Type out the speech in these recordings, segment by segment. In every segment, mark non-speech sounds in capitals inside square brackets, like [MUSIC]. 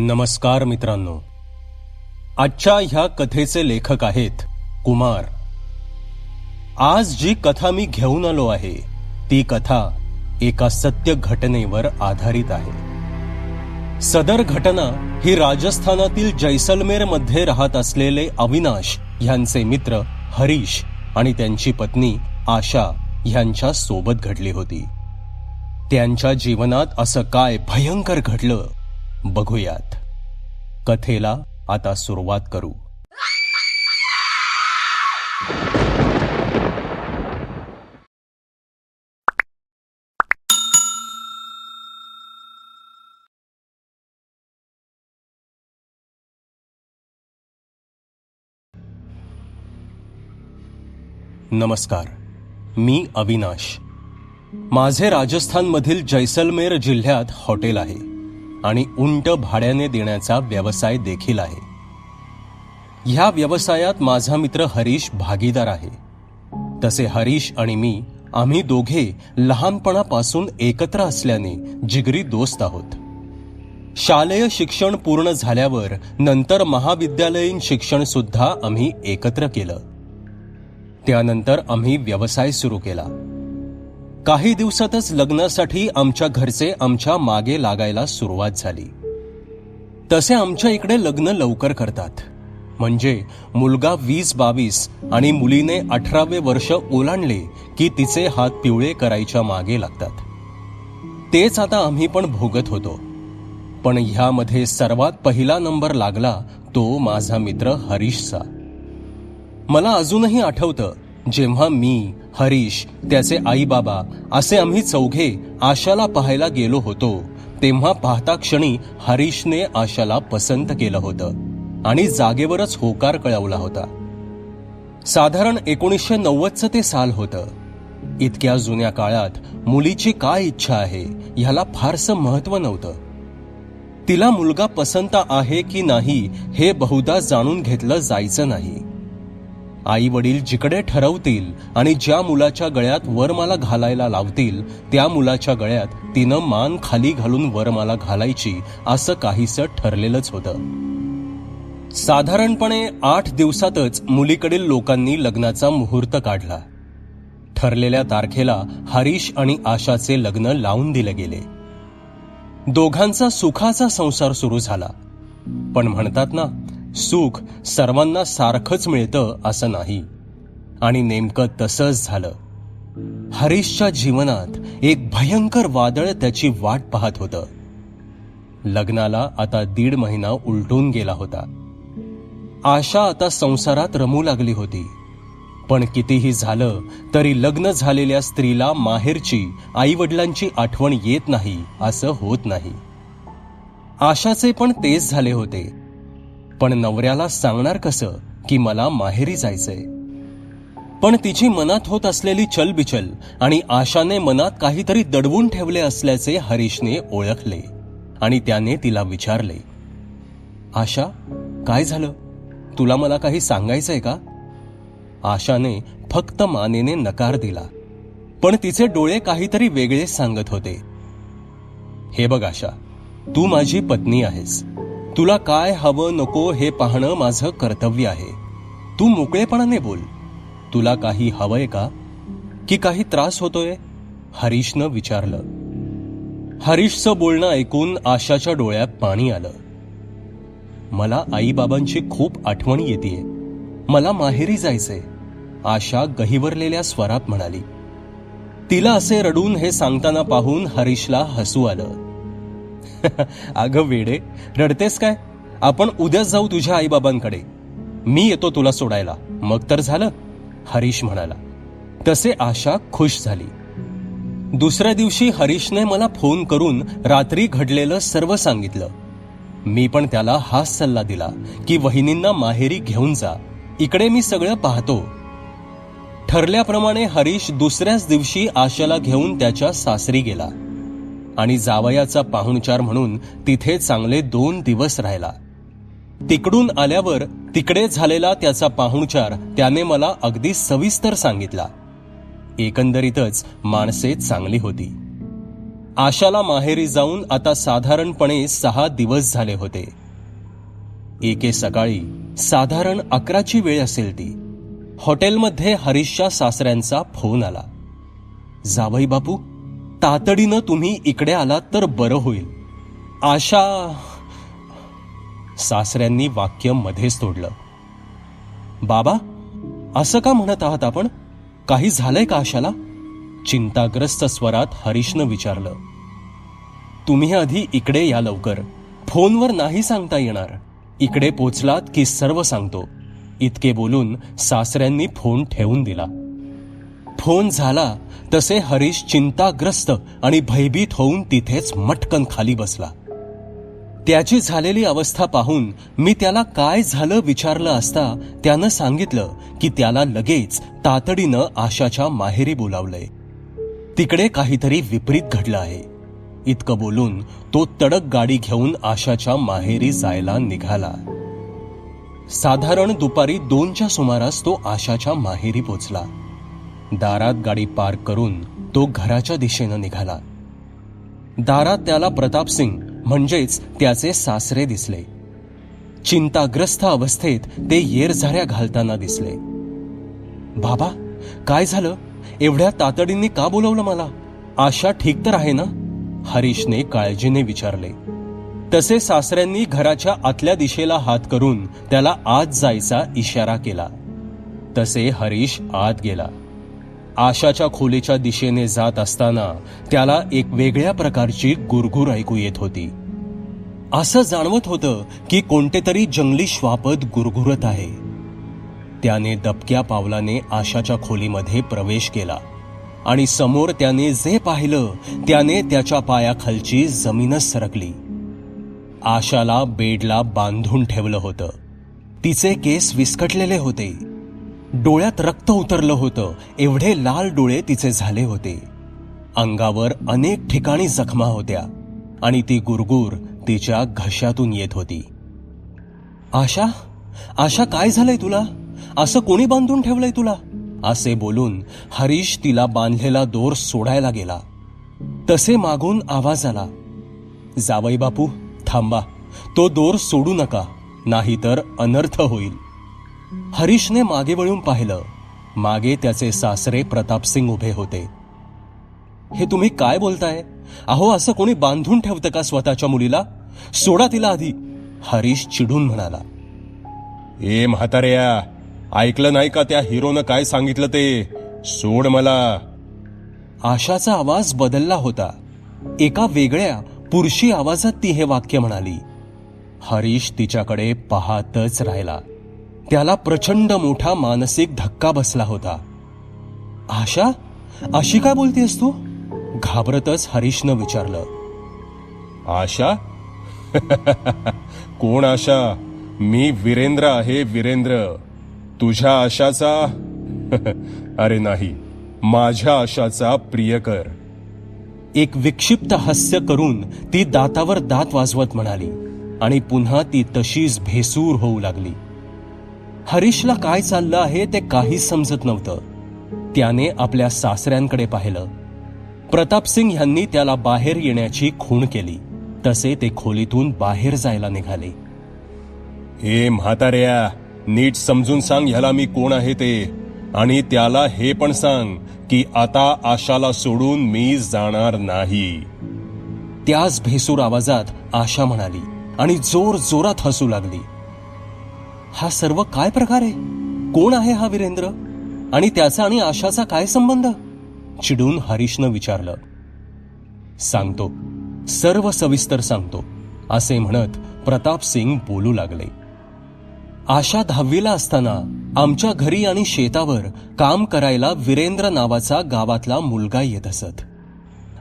नमस्कार मित्रांनो. आजच्या ह्या कथेचे लेखक आहेत कुमार. आज जी कथा मी घेऊन आलो आहे ती कथा एका सत्य घटनेवर आधारित आहे. सदर घटना ही राजस्थानातील जैसलमेरमध्ये राहत असलेले अविनाश ह्यांचे मित्र हरीश आणि त्यांची पत्नी आशा ह्यांच्या सोबत घडली होती. त्यांच्या जीवनात असं काय भयंकर घडलं? बघूयात. कथेला आता सुरुवात करू. नमस्कार मी अविनाश. माझे राजस्थानमधील जैसलमेर जिल्ह्यात हॉटेल आहे. आणि उंट भाड्याने देण्याचा व्यवसाय देखील आहे. ह्या व्यवसायात माझा मित्र हरीश भागीदार आहे. तसे हरीश आणि मी आम्ही दोघे लहानपणापासून एकत्र असल्याने जिगरी दोस्त आहोत. शालेय शिक्षण पूर्ण झाल्यावर नंतर महाविद्यालयीन शिक्षण सुद्धा आम्ही एकत्र केलं. त्यानंतर आम्ही व्यवसाय सुरू केला. काही दिवसातच लग्नासाठी आमच्या घरचे आमच्या मागे लागायला सुरुवात झाली. तसे आमच्या इकडे लग्न लवकर करतात. म्हणजे मुलगा वीस बावीस आणि मुलीने अठरावे वर्ष ओलांडले की तिचे हात पिवळे करायच्या मागे लागतात. तेच आता आम्ही पण भोगत होतो. पण ह्यामध्ये सर्वात पहिला नंबर लागला तो माझा मित्र हरीशचा. मला अजूनही आठवतं जेव्हा मी हरीश त्याचे आईबाबा असे आम्ही चौघे आशाला पाहायला गेलो होतो तेव्हा पाहता क्षणी हरीशने आशाला पसंत केलं होतं आणि जागेवरच होकार कळवला होता. साधारण एकोणीसशे नव्वदचं ते साल होतं. इतक्या जुन्या काळात मुलीची काय इच्छा आहे ह्याला फारसं महत्त्व नव्हतं. तिला मुलगा पसंत आहे की नाही हे बहुधा जाणून घेतलं जायचं नाही. आई वडील जिकडे ठरवतील आणि ज्या मुलाच्या गळ्यात वरमाला घालायला लावतील त्या मुलाच्या गळ्यात तिनं मान खाली घालून वरमाला घालायची असं काहीसं ठरलेलंच होतं. साधारणपणे आठ दिवसातच मुलीकडील लोकांनी लग्नाचा मुहूर्त काढला. ठरलेल्या तारखेला हरीश आणि आशाचे लग्न लावून दिले गेले. दोघांचा सुखाचा संसार सुरू झाला. पण म्हणतात ना सुख सर्वांना सारखंच मिळतं असं नाही. आणि नेमकं तसंच झालं. हरीशच्या जीवनात एक भयंकर वादळ त्याची वाट पाहत होतं. लग्नाला आता दीड महिना उलटून गेला होता. आशा आता संसारात रमू लागली होती. पण कितीही झालं तरी लग्न झालेल्या स्त्रीला माहेरची आई वडिलांची आठवण येत नाही असं होत नाही. आशाचे पण तेच झाले होते. पण नवऱ्याला सांगणार कसं की मला माहेरी जायचंय? पण तिची मनात होत असलेली चलबिचल आणि आशाने मनात काहीतरी दडवून ठेवले असल्याचे हरीशने ओळखले आणि त्याने तिला विचारले आशा काय झालं? तुला मला काही सांगायचंय का? आशाने फक्त मानेने नकार दिला पण तिचे डोळे काहीतरी वेगळे सांगत होते हे बघ आशा तू माझी पत्नी आहेस. तुला काय हवं नको हे पाहणं माझं कर्तव्य आहे. तू मोकळेपणाने बोल. तुला काही हवंय का? की काही त्रास होतोय? हरीशनं विचारलं. हरीशचं बोलणं ऐकून आशाच्या डोळ्यात पाणी आलं. मला आईबाबांची खूप आठवण येते मला माहेरी जायचंय. आशा गहिवरलेल्या स्वरात म्हणाली. तिला असे रडून हे सांगताना पाहून हरीशला हसू आलं. [LAUGHS] अगं वेडे रडतेस काय? आपण उद्याच जाऊ तुझ्या आईबाबांकडे. मी येतो तुला सोडायला. मग तर झालं हरीश म्हणाला. तसे आशा खुश झाली. दुसऱ्या दिवशी हरीशने मला फोन करून रात्री घडलेलं सर्व सांगितलं. मी पण त्याला हाच सल्ला दिला की वहिनींना माहेरी घेऊन जा. इकडे मी सगळं पाहतो. ठरल्याप्रमाणे हरीश दुसऱ्याच दिवशी आशाला घेऊन त्याच्या सासरी गेला. आणि जावयाचा पाहुणचार म्हणून तिथे चांगले दोन दिवस राहिला. तिकडून आल्यावर तिकडे झालेला त्याचा पाहुणचार त्याने मला अगदी सविस्तर सांगितला. एकंदरीतच माणसे चांगली होती. आशाला माहेरी जाऊन आता साधारणपणे सहा दिवस झाले होते. एके सकाळी साधारण अकराची वेळ असेल ती. हॉटेलमध्ये हरीशच्या सासऱ्यांचा फोन आला. जावई बापू तातडीनं तुम्ही इकडे आलात तर बरं होईल. आशा सासऱ्यांनी वाक्य मध्येच तोडलं. बाबा असं का म्हणत आहात आपण? काही झालंय का आशाला? चिंताग्रस्त स्वरात हरीशनं विचारलं. तुम्ही आधी इकडे या लवकर. फोनवर नाही सांगता येणार. इकडे पोचलात की सर्व सांगतो. इतके बोलून सासऱ्यांनी फोन ठेवून दिला. फोन झाला तसे हरीश चिंताग्रस्त आणि भयभीत होऊन तिथेच मटकन खाली बसला. त्याची झालेली अवस्था पाहून मी त्याला काय झालं विचारलं असता त्यानं सांगितलं की त्याला लगेच तातडीनं आशाच्या माहेरी बोलावलंय. तिकडे काहीतरी विपरीत घडलं आहे. इतकं बोलून तो तडक गाडी घेऊन आशाच्या माहेरी जायला निघाला. साधारण दुपारी दोनच्या सुमारास तो आशाच्या माहेरी पोचला. दारात गाडी पार्क करून तो घराच्या दिशेनं निघाला. दारात त्याला प्रताप सिंग म्हणजेच त्याचे सासरे दिसले. चिंताग्रस्त अवस्थेत ते येरझाऱ्या घालताना दिसले. बाबा काय झालं? एवढ्या तातडीने का बोलवलं मला? आशा ठीक तर आहे ना? हरीशने काळजीने विचारले. तसे सासऱ्यांनी घराच्या आतल्या दिशेला हात करून त्याला आत जायचा इशारा केला. तसे हरीश आत गेला. आशाच्या खोलीच्या दिशेने जात असताना त्याला एक वेगळ्या प्रकारची गुरगुर ऐकू येत होती. असं जाणवत होतं की कोणते तरी जंगली श्वापद गुरगुरत आहे. त्याने दबक्या पावलाने आशाच्या खोलीमध्ये प्रवेश केला आणि समोर त्याने जे पाहिलं त्याने त्याच्या पायाखालची जमीनच सरकली. आशाला बेडला बांधून ठेवलं होतं. तिचे केस विस्कटलेले होते. डोळ्यात रक्त उतरलं होतं. एवढे लाल डोळे तिचे झाले होते. अंगावर अनेक ठिकाणी जखमा होत्या आणि ती गुरगुर तिच्या घशातून येत होती. आशा आशा काय झालंय तुला? असं कोणी बांधून ठेवलंय तुला? असे बोलून हरीश तिला बांधलेला दोर सोडायला गेला. तसे मागून आवाज आला. जावई बापू थांबा. तो दोर सोडू नका नाहीतर अनर्थ होईल. हरीशने मागे वळून पाहिलं. मागे त्याचे सासरे प्रतापसिंग उभे होते. हे तुम्ही काय बोलताय? अहो असं कोणी बांधून ठेवतं का स्वतःच्या मुलीला? सोडा तिला आधी हरीश चिडून म्हणाला. ए म्हाताऱ्या ऐकलं नाही का त्या हिरोनं काय सांगितलं ते? सोड मला. आशाचा आवाज बदलला होता. एका वेगळ्या पुरुषी आवाजात ती हे वाक्य म्हणाली. हरीश तिच्याकडे पाहतच राहिला. त्याला प्रचंड मोठा मानसिक धक्का बसला होता. आशा अशी काय बोलतेस तू? घाबरतच हरीशनं विचारलं. आशा? [LAUGHS] कोण आशा? मी वीरेंद्र आहे वीरेंद्र. तुझ्या आशाचा? [LAUGHS] अरे नाही माझ्या आशाचा प्रियकर. एक विक्षिप्त हास्य करून ती दातावर दात वाजवत म्हणाली आणि पुन्हा ती तशीच भेसूर होऊ लागली. हरीशला काय चाललं आहे ते काहीच समजत नव्हतं. त्याने आपल्या सासऱ्यांकडे पाहिलं. प्रतापसिंग यांनी त्याला बाहेर येण्याची खूण केली. तसे ते खोलीतून बाहेर जायला निघाले. ए म्हाताऱ्या नीट समजून सांग ह्याला मी कोण आहे ते. आणि त्याला हे पण सांग की आता आशाला सोडून मी जाणार नाही. त्याच भेसूर आवाजात आशा म्हणाली आणि जोर जोरात हसू लागली. हा सर्व काय प्रकार आहे? कोण आहे हा वीरेंद्र? आणि त्याचा आणि आशाचा काय संबंध? चिडून हरीशनं विचारलं. सांगतो. सर्व सविस्तर सांगतो. असे म्हणत प्रताप सिंग बोलू लागले. आशा दहावीला असताना आमच्या घरी आणि शेतावर काम करायला वीरेंद्र नावाचा गावातला मुलगा येत असत.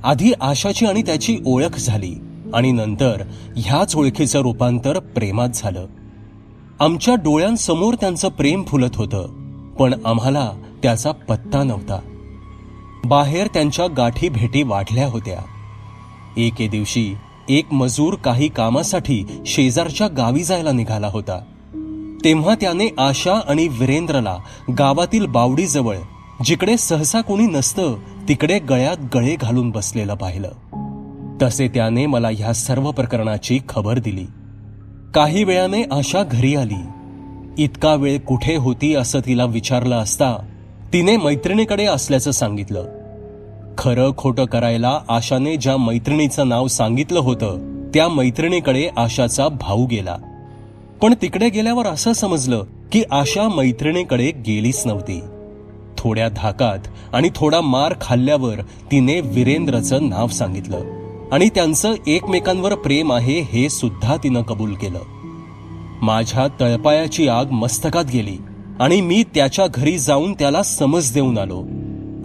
आधी आशाची आणि त्याची ओळख झाली आणि नंतर ह्याच ओळखीचं रूपांतर प्रेमात झालं. आमच्या डोळ्यांसमोर त्यांचं प्रेम फुलत होतं पण आम्हाला त्याचा पत्ता नव्हता. बाहेर त्यांच्या गाठी भेटी वाढल्या होत्या. एके दिवशी एक मजूर काही कामासाठी शेजारच्या गावी जायला निघाला होता. तेव्हा त्याने आशा आणि वीरेंद्रला गावातील बावडीजवळ जिकडे सहसा कोणी नसतं तिकडे गळ्यात गळे घालून बसलेलं पाहिलं. तसे त्याने मला ह्या सर्व प्रकरणाची खबर दिली. काही वेळाने आशा घरी आली. इतका वेळ कुठे होती असं तिला विचारलं असता तिने मैत्रिणीकडे असल्याचं सांगितलं. खरं खोटं करायला आशाने ज्या मैत्रिणीचं नाव सांगितलं होतं त्या मैत्रिणीकडे आशाचा भाऊ गेला. पण तिकडे गेल्यावर असं समजलं की आशा मैत्रिणीकडे गेलीच नव्हती. थोड्या धाकात आणि थोडा मार खाल्ल्यावर तिने वीरेंद्रचं नाव सांगितलं. आणि त्यांचं एकमेकांवर प्रेम आहे हे सुद्धा तिनं कबूल केलं. माझ्या तळपायाची आग मस्तकात गेली आणि मी त्याच्या घरी जाऊन त्याला समज देऊन आलो.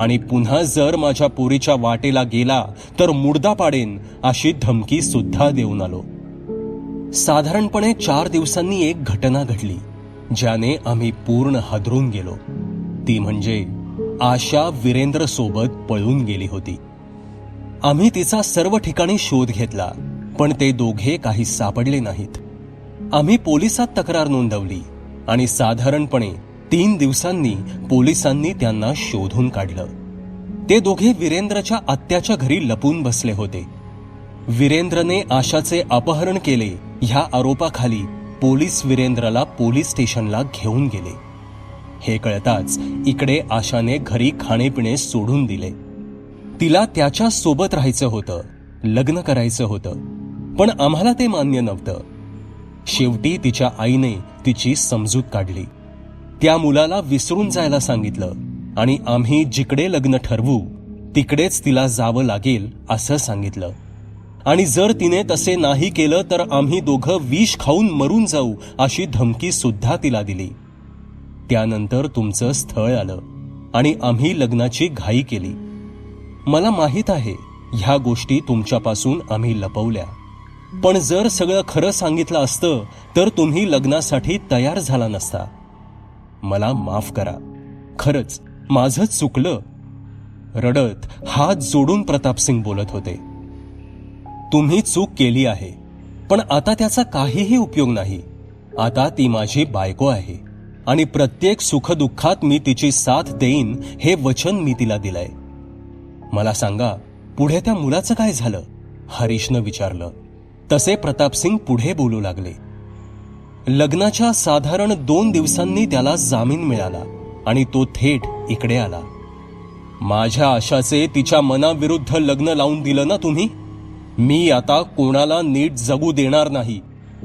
आणि पुन्हा जर माझ्या पोरीच्या वाटेला गेला तर मुडदा पाडेन अशी धमकी सुद्धा देऊन आलो. साधारणपणे चार दिवसांनी एक घटना घडली ज्याने आम्ही पूर्ण हादरून गेलो. ती म्हणजे आशा वीरेंद्र सोबत पळून गेली होती. आम्ही तिचा सर्व ठिकाणी शोध घेतला पण ते दोघे काही सापडले नाहीत. आम्ही पोलिसात तक्रार नोंदवली आणि साधारणपणे तीन दिवसांनी पोलिसांनी त्यांना शोधून काढलं. ते दोघे वीरेंद्रच्या आत्याच्या घरी लपून बसले होते. वीरेंद्रने आशाचे अपहरण केले ह्या आरोपाखाली पोलीस वीरेंद्रला पोलीस स्टेशनला घेऊन गेले. हे कळताच इकडे आशाने घरी खाणेपिणे सोडून दिले. तिला त्याच्या सोबत राहायचं होतं लग्न करायचं होतं पण आम्हाला ते मान्य नव्हतं. शेवटी तिच्या आईने तिची समजूत काढली. त्या मुलाला विसरून जायला सांगितलं आणि आम्ही जिकडे लग्न ठरवू तिकडेच तिला जावं लागेल असं सांगितलं. आणि जर तिने तसे नाही केलं तर आम्ही दोघं विष खाऊन मरून जाऊ अशी धमकी सुद्धा तिला दिली. त्यानंतर तुमचं स्थळ आलं आणि आम्ही लग्नाची घाई केली. मला माहीत आहे ह्या गोष्टी तुमच्यापासून आम्ही लपवल्या. पण जर सगळं खरं सांगितलं असतं तर तुम्ही लग्नासाठी तयार झाला नसता. मला माफ करा. खरंच माझं चुकलं. रडत हात जोडून प्रतापसिंग बोलत होते. तुम्ही चूक केली आहे पण आता त्याचा काहीही उपयोग नाही. आता ती माझी बायको आहे. आणि प्रत्येक सुखदुःखात मी तिची साथ देईन हे वचन मी तिला दिलंय. मला सांगा पुढे त्या मुलाचं काय झालं? हरीशनं विचारलं. तसे प्रतापसिंग पुढे बोलू लागले. लग्नाच्या साधारण दोन दिवसांनी त्याला जामीन मिळाला आणि तो थेट इकडे आला. माझ्या आशाचे तिच्या मनाविरुद्ध लग्न लावून दिलं ना तुम्ही? मी आता कोणाला नीट जगू देणार नाही.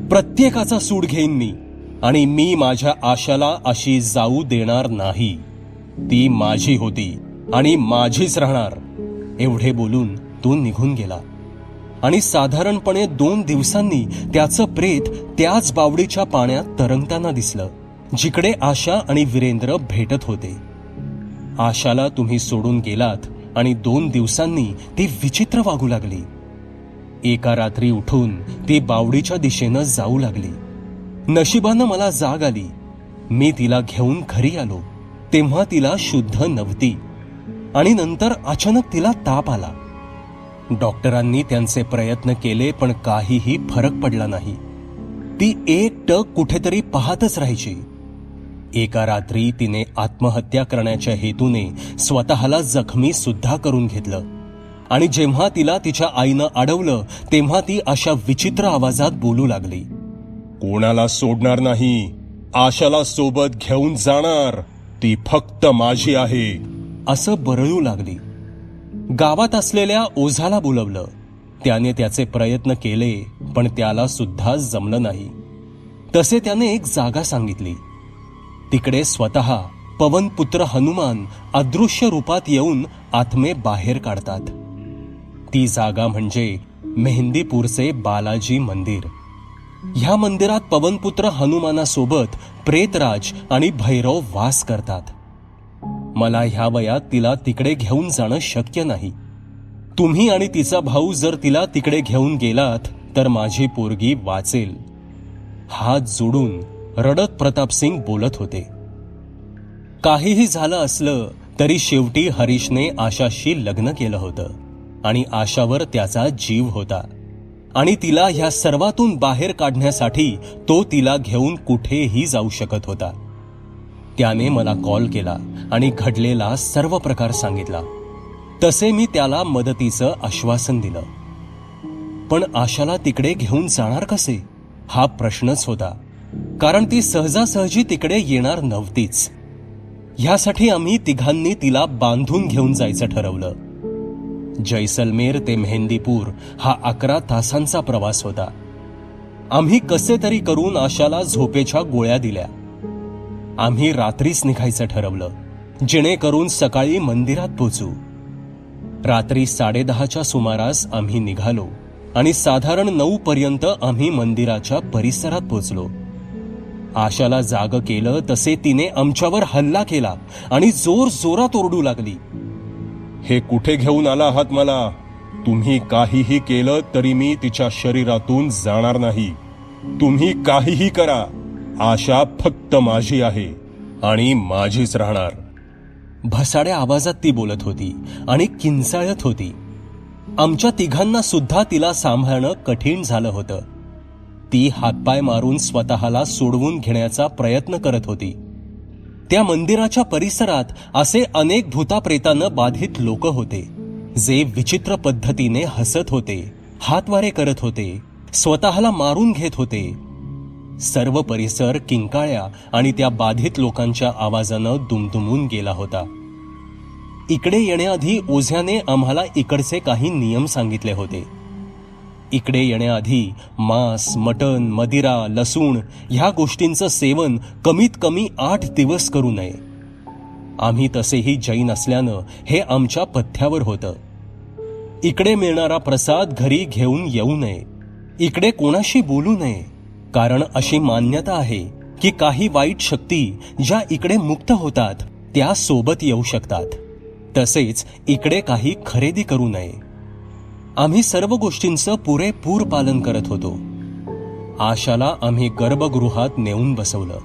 प्रत्येकाचा सूड घेईन मी आणि मी माझ्या आशाला अशी जाऊ देणार नाही. ती माझी होती आणि माझीच राहणार. एवढे बोलून तो निघून गेला. आणि साधारणपणे दोन दिवसांनी त्याचं प्रेत त्याच बावडीच्या पाण्यात तरंगताना दिसलं जिकडे आशा आणि वीरेंद्र भेटत होते. आशाला तुम्ही सोडून गेलात आणि दोन दिवसांनी ती विचित्र वागू लागली. एका रात्री उठून ती बावडीच्या दिशेनं जाऊ लागली. नशिबानं मला जाग आली. मी तिला घेऊन घरी आलो. तेव्हा तिला शुद्ध नव्हती. आणि नंतर अचानक तिला ताप आला. डॉक्टरांनी त्यांचे प्रयत्न केले पण काहीही फरक पडला नाही. ती एक टक कुठेतरी पाहतच राहायची. एका रात्री तिने आत्महत्या करण्याच्या हेतूने स्वतःला जखमी सुद्धा करून घेतलं. आणि जेव्हा तिला तिच्या आईनं अडवलं तेव्हा ती अशा विचित्र आवाजात बोलू लागली. कोणाला सोडणार नाही. आशाला सोबत घेऊन जाणार. ती फक्त माझी आहे. असं बरळू लागली. गावात असलेल्या ओझाला बोलवलं. त्याने त्याचे प्रयत्न केले पण त्याला सुद्धा जमलं नाही. तसे त्याने एक जागा सांगितली. तिकडे स्वतः पवनपुत्र हनुमान अदृश्य रूपात येऊन आत्मे बाहेर काढतात. ती जागा म्हणजे मेहंदीपूरचे बालाजी मंदिर. ह्या मंदिरात पवनपुत्र हनुमानासोबत प्रेतराज आणि भैरव वास करतात. मला ह्या वयात तिला तिकडे घेऊन जाणं शक्य नाही. तुम्ही आणि तिचा भाऊ जर तिला तिकडे घेऊन गेलात तर माझी पोरगी वाचेल. हात जोडून रडत प्रतापसिंग बोलत होते. काहीही झालं असलं तरी शेवटी हरीशने आशाशी लग्न केलं होतं. आणि आशावर त्याचा जीव होता. आणि तिला ह्या सर्वातून बाहेर काढण्यासाठी तो तिला घेऊन कुठेही जाऊ शकत होता. त्याने मला कॉल केला आणि घडलेला सर्व प्रकार सांगितला. तसे मी त्याला मदतीचं आश्वासन दिलं. पण आशाला तिकडे घेऊन जाणार कसे? हा प्रश्नच होता. कारण ती सहजासहजी तिकडे येणार नव्हतीच. ह्यासाठी आम्ही तिघांनी तिला बांधून घेऊन जायचं ठरवलं. जैसलमेर ते मेहंदीपूर हा अकरा तासांचा प्रवास होता. आम्ही कसे तरी करून आशाला झोपेच्या गोळ्या दिल्या. आम्ही रात्रीच निघायचं ठरवलं जेणेकरून सकाळी मंदिरात पोचू. रात्री साडेदहाच्या सुमारास आम्ही निघालो आणि साधारण नऊ पर्यंत आम्ही मंदिराच्या परिसरात पोचलो. आशाला जाग केलं तसे तिने आमच्यावर हल्ला केला आणि जोर जोरात ओरडू लागली. हे कुठे घेऊन आला आहात मला? तुम्ही काहीही केलं तरी मी तिच्या शरीरातून जाणार नाही. तुम्ही काहीही करा. आशा फक्त माझी आहे आणि माझीच राहणार. भसाड्या आवाजात ती बोलत होती आणि किंचाळत होती. आमच्या तिघांना सुद्धा तिला सांभाळणं कठीण झालं होतं. ती हातपाय मारून स्वतःला सोडवून घेण्याचा प्रयत्न करत होती. त्या मंदिराच्या परिसरात असे अनेक भूताप्रेतानं बाधित लोक होते जे विचित्र पद्धतीने हसत होते हातवारे करत होते स्वतःला मारून घेत होते सर्व परिसर किंकाळ्या आणि त्या बाधित लोकांच्या आवाजानं दुमदुमून गेला होता. इकडे येण्याआधी ओझ्याने आम्हाला इकडचे काही नियम सांगितले होते. इकडे येण्याआधी मांस मटण मदिरा लसूण ह्या गोष्टींचं सेवन कमीत कमी आठ दिवस करू नये. आम्ही तसेही जैन असल्यानं हे आमच्या पथ्यावर होतं. इकडे मिळणारा प्रसाद घरी घेऊन येऊ नये. इकडे कोणाशी बोलू नये. कारण अशी मान्यता आहे की काही वाईट शक्ती ज्या इकडे मुक्त होतात त्या सोबत येऊ शकतात. तसेच इकडे काही खरेदी करू नये. आम्ही सर्व गोष्टींचं पुरेपूर पालन करत होतो. आशाला आम्ही गर्भगृहात नेऊन बसवलं.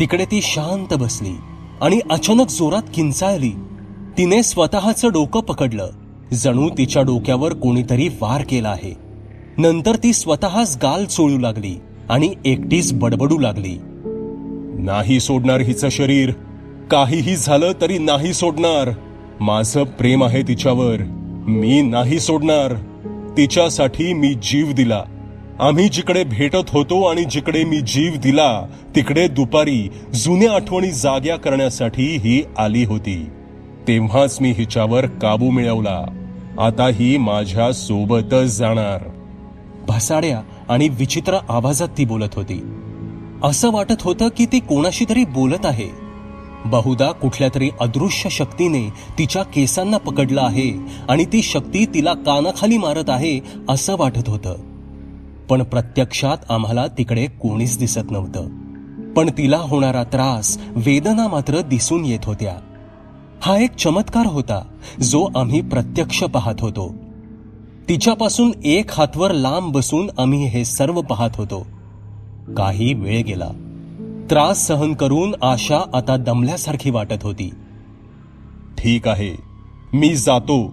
तिकडे ती शांत बसली आणि अचानक जोरात किंचाळली. तिने स्वतःचं डोकं पकडलं. जणू तिच्या डोक्यावर कोणीतरी वार केला आहे. नंतर ती स्वतःच गाल चोळू लागली. आणि एकटीच बडबडू लागली. नाही सोडणार हिचं शरीर. काहीही झालं तरी नाही सोडणार. माझं प्रेम आहे तिच्यावर. मी नाही सोडणार. तिच्यासाठी मी जीव दिला. आम्ही जिकडे भेटत होतो आणि जिकडे मी जीव दिला तिकडे दुपारी जुन्या आठवणी जाग्या करण्यासाठी ही आली होती. तेव्हाच मी हिच्यावर काबू मिळवला. आता ही माझ्या सोबतच जाणार. भसाड्या आणि विचित्र आवाजात ती बोलत होती. असं वाटत होतं की ती कोणाशी तरी बोलत आहे. बहुधा कुठल्या तरी अदृश्य शक्तीने तिच्या केसांना पकडलं आहे आणि ती शक्ती तिला कानाखाली मारत आहे असं वाटत होतं. पण प्रत्यक्षात आम्हाला तिकडे कोणीच दिसत नव्हतं. पण तिला होणारा त्रास वेदना मात्र दिसून येत होत्या. हा एक चमत्कार होता जो आम्ही प्रत्यक्ष पाहत होतो. तिच्यापासून एक हातवर लांब बसून आम्ही हे सर्व पाहत होतो. काही वेळ गेला. त्रास सहन करून आशा आता दमल्यासारखी वाटत होती. ठीक आहे. मी जातो.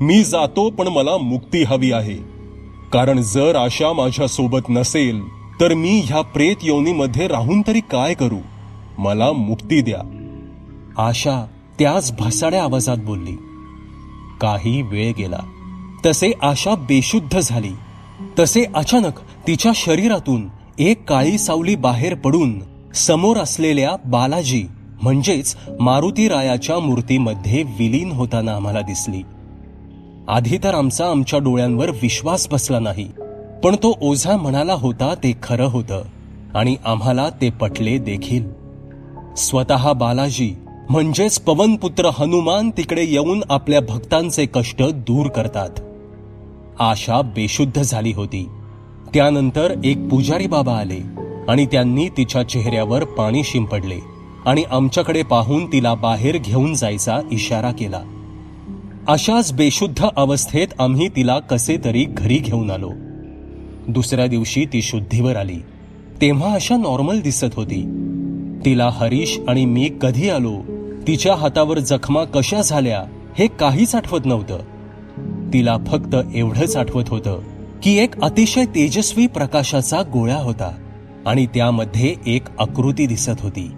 मी जातो पण मला मुक्ती हवी आहे. कारण जर आशा माझ्या सोबत नसेल तर मी ह्या प्रेत योनीमध्ये राहून तरी काय करू? मला मुक्ती द्या. आशा त्याच भसाड्या आवाजात बोलली. काही वेळ गेला. तसे आशा बेशुद्ध झाली. तसे अचानक तिच्या शरीरातून एक काळी सावली बाहेर पडून समोर असलेल्या बालाजी म्हणजेच मारुती रायाच्या मूर्तीमध्ये विलीन होताना आम्हाला दिसली. आधी तर आमचा आमच्या डोळ्यांवर विश्वास बसला नाही पण तो ओझा म्हणाला होता ते खरं होतं आणि आम्हाला ते पटले देखील. स्वतः बालाजी म्हणजेच पवनपुत्र हनुमान तिकडे येऊन आपल्या भक्तांचे कष्ट दूर करतात. आशा बेशुद्ध झाली होती. त्यानंतर एक पुजारी बाबा आले आणि त्यांनी तिच्या चेहऱ्यावर पाणी शिंपडले आणि आमच्याकडे पाहून तिला बाहेर घेऊन जायचा इशारा केला. अशाच बेशुद्ध अवस्थेत आम्ही तिला कसे तरी घरी घेऊन आलो. दुसऱ्या दिवशी ती शुद्धीवर आली. तेव्हा अशा नॉर्मल दिसत होती. तिला हरीश आणि मी कधी आलो? तिच्या हातावर जखमा कशा झाल्या? हे काहीच आठवत नव्हतं. तिला फक्त एवढंच आठवत होतं की एक अतिशय तेजस्वी प्रकाशाचा गोळा होता आणि त्यामध्ये एक आकृती दिसत होती.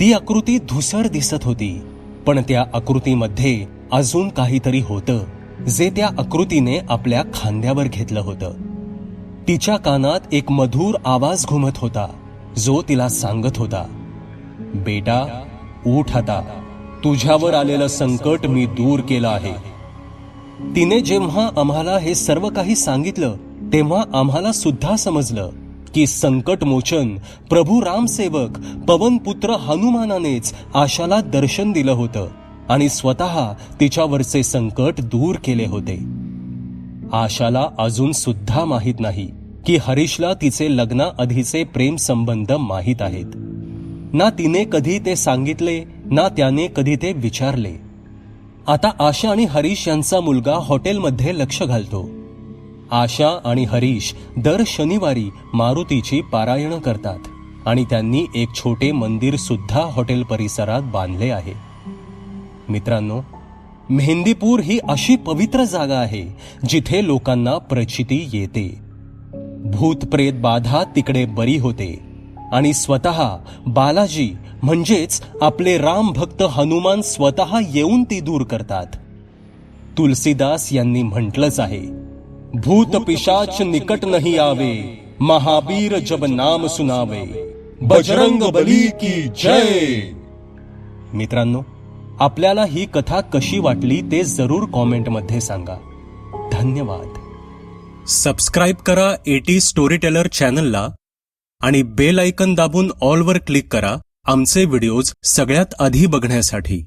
ती आकृती धुसर दिसत होती पण त्या आकृतीमध्ये अजून काहीतरी होतं जे त्या आकृतीने आपल्या खांद्यावर घेतलं होतं. तिच्या कानात एक मधुर आवाज घुमत होता जो तिला सांगत होता बेटा उठ आता. तुझ्यावर आलेलं संकट मी दूर केलं आहे. तिने जेव्हा आम्हाला हे सर्व काही सांगितलं तेव्हा आम्हाला सुद्धा समजलं की संकट मोचन प्रभू रामसेवक पवनपुत्र हनुमानानेच आशाला दर्शन दिलं होतं आणि स्वतः तिच्यावरचे संकट दूर केले होते. आशाला अजून सुद्धा माहीत नाही की हरीशला तिचे लग्नाआधीचे प्रेम संबंध माहीत आहेत. ना तिने कधी ते सांगितले ना त्याने कधी ते विचारले. आता आशा आणि हरीश यांचा मुलगा हॉटेलमध्ये लक्ष घालतो. आशा आणि हरीश दर शनिवारी मारुतीची पारायणं करतात आणि त्यांनी एक छोटे मंदिर सुद्धा हॉटेल परिसरात बांधले आहे. मित्रांनो मेहंदीपूर ही अशी पवित्र जागा आहे जिथे लोकांना प्रचिती येते. भूत प्रेत बाधा तिकडे बरी होते. आणि स्वतः बालाजी म्हणजेच आपले राम भक्त हनुमान स्वतः येऊन ती दूर करतात. तुलसीदास यांनी म्हटलंच आहे भूत पिशाच निकट नहीं आवे महावीर जब नाम सुनावे. बजरंग बली की जय. मित्रांनो आपल्याला ही कथा कशी वाटली ते जरूर कॉमेंटमध्ये सांगा. धन्यवाद. सबस्क्राईब करा एटी स्टोरी टेलर चॅनलला आणि बेल आयकन दाबून ऑलवर क्लिक करा. आमचे व्हिडिओज सगळ्यात आधी बघण्यासाठी.